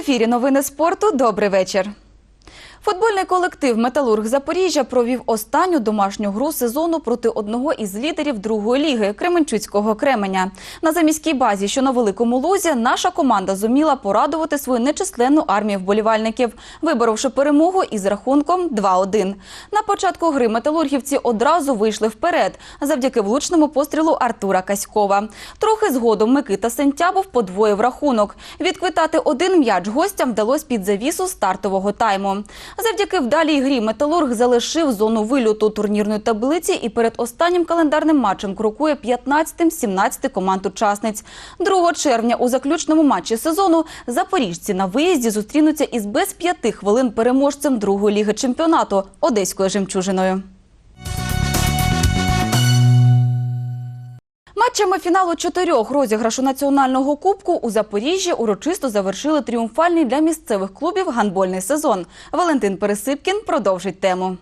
ефірі новини спорту. Добрий вечір. Футбольний колектив Металург Запоріжжя провів останню домашню гру сезону проти одного із лідерів другої ліги Кременчуцького Кременя. На заміській базі, що на великому лузі, наша команда зуміла порадувати свою нечисленну армію вболівальників, виборовши перемогу із рахунком 2-1. На початку гри металургівці одразу вийшли вперед завдяки влучному пострілу Артура Каськова. Трохи згодом Микита Сентябов подвоїв рахунок. Відквитати один м'яч гостям вдалося під завісу стартового тайму. Завдяки вдалій грі Металург залишив зону вильоту турнірної таблиці і перед останнім календарним матчем крокує 15-17 команд учасниць. 2 червня у заключному матчі сезону запоріжці на виїзді зустрінуться із без п'яти хвилин переможцем другої ліги чемпіонату Одеською жемчужиною. Матчами фіналу чотирьох розіграшу національного кубку у Запоріжжі урочисто завершили тріумфальний для місцевих клубів гандбольний сезон. Валентин Пересипкін продовжить тему.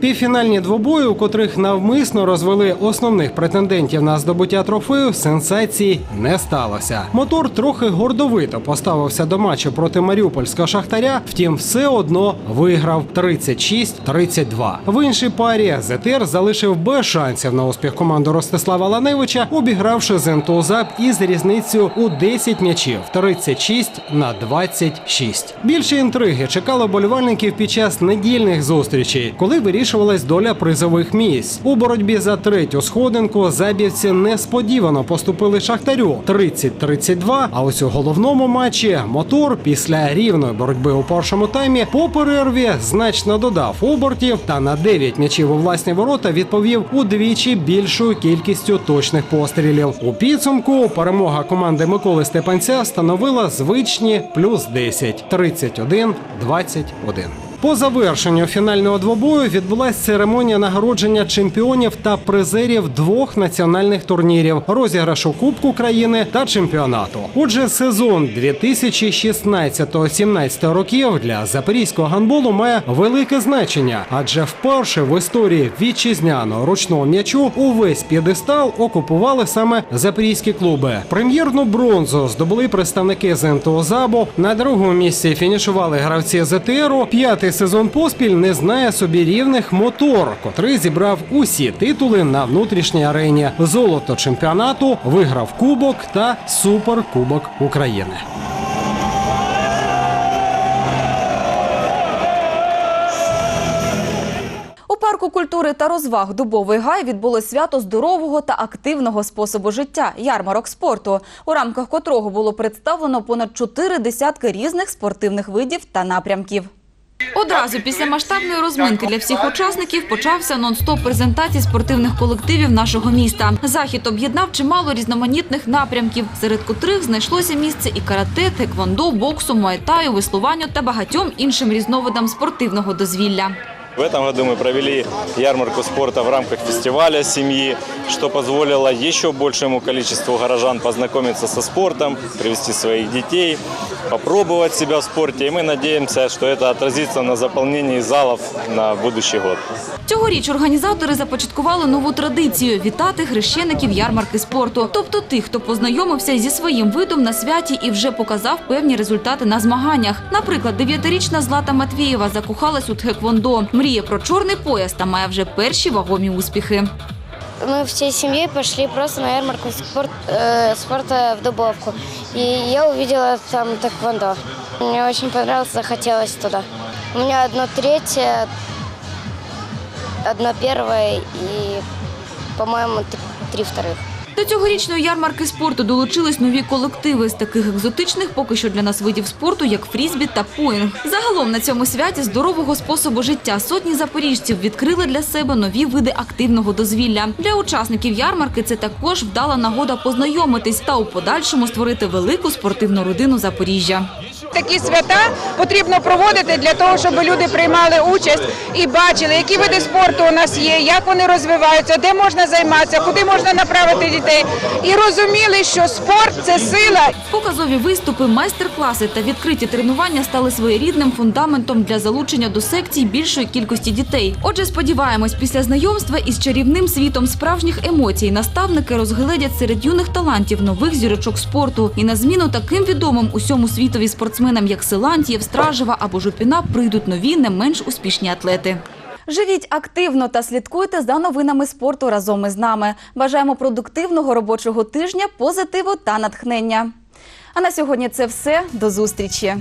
Півфінальні двобої, у котрих навмисно розвели основних претендентів на здобуття трофею, сенсації не сталося. Мотор трохи гордовито поставився до матчу проти маріупольського шахтаря, втім, все одно виграв 36-32. В іншій парі ЗТР залишив без шансів на успіх команду Ростислава Ланевича, обігравши Зентузап із різницею у 10 м'ячів 36 на 26. Більше інтриги чекало болівальників під час недільних зустрічей, коли вирішувалась доля призових місць. У боротьбі за третю сходинку забівці несподівано поступили шахтарю 30-32, А ось у головному матчі мотор після рівної боротьби у першому таймі по перерві значно додав обертів та на 9 м'ячів у власні ворота відповів удвічі більшою кількістю точних пострілів. У підсумку перемога команди Миколи Степанця становила звичні плюс 10 – 31-21. По завершенню фінального двобою відбулася церемонія нагородження чемпіонів та призерів двох національних турнірів розіграшу Кубку країни та чемпіонату. Отже, сезон 2016-17 років для запорізького гандболу має велике значення, адже вперше в історії вітчизняного ручного м'ячу увесь п'єдестал окупували саме запорізькі клуби. Прем'єрну бронзу здобули представники ЗНТО «Забо». На другому місці фінішували гравці ЗТРу. П'ятий сезон поспіль не знає собі рівних мотор, котрий зібрав усі титули на внутрішній арені. Золото чемпіонату виграв Кубок та Суперкубок України. Парку культури та розваг Дубовий гай відбулось свято здорового та активного способу життя ярмарок спорту, у рамках котрого було представлено понад чотири десятки різних спортивних видів та напрямків. Одразу після масштабної розминки для всіх учасників почався нон-стоп презентації спортивних колективів нашого міста. Захід об'єднав чимало різноманітних напрямків, серед котрих знайшлося місце і карате, теквондо, боксу, муайтаю, веслуванню та багатьом іншим різновидам спортивного дозвілля. В этом году мы провели ярмарку спорта в рамках фестиваля семьи, что позволило еще большему количеству горожан познакомиться со спортом, привести своих детей, попробовать себя в спорте. И мы надеемся, что это отразится на заполнении залов на будущий год. Цьогоріч організатори започаткували нову традицію – вітати хрещеників ярмарки спорту. Тобто тих, хто познайомився зі своїм видом на святі і вже показав певні результати на змаганнях. Наприклад, дев'ятирічна Злата Матвієва закохалась у тхеквондо, мріє про чорний пояс та має вже перші вагомі успіхи. Мы всей семьей пошли просто на ярмарку спорт, э, спорта в Дубовку. И я увидела там тэквондо. Мне очень понравилось, захотелось туда. У меня одно третье, одно первое и, по-моему, т- три вторых. До цьогорічної ярмарки спорту долучились нові колективи з таких екзотичних поки що для нас видів спорту, як фрізбі та пуінг. Загалом на цьому святі здорового способу життя сотні запоріжців відкрили для себе нові види активного дозвілля. Для учасників ярмарки це також вдала нагода познайомитись та у подальшому створити велику спортивну родину Запоріжжя. Такі свята потрібно проводити для того, щоб люди приймали участь і бачили, які види спорту у нас є, як вони розвиваються, де можна займатися, куди можна направити дітей, і розуміли, що спорт це сила. Показові виступи, майстер-класи та відкриті тренування стали своєрідним фундаментом для залучення до секцій більшої кількості дітей. Отже, сподіваємось, після знайомства із чарівним світом справжніх емоцій наставники розгледять серед юних талантів нових зірочок спорту і на зміну таким відомим усьому світові спортсменам спортсменам, як Селантієв, Стражева або Жупіна, прийдуть нові, не менш успішні атлети. Живіть активно та слідкуйте за новинами спорту разом із нами. Бажаємо продуктивного робочого тижня, позитиву та натхнення. А на сьогодні це все. До зустрічі.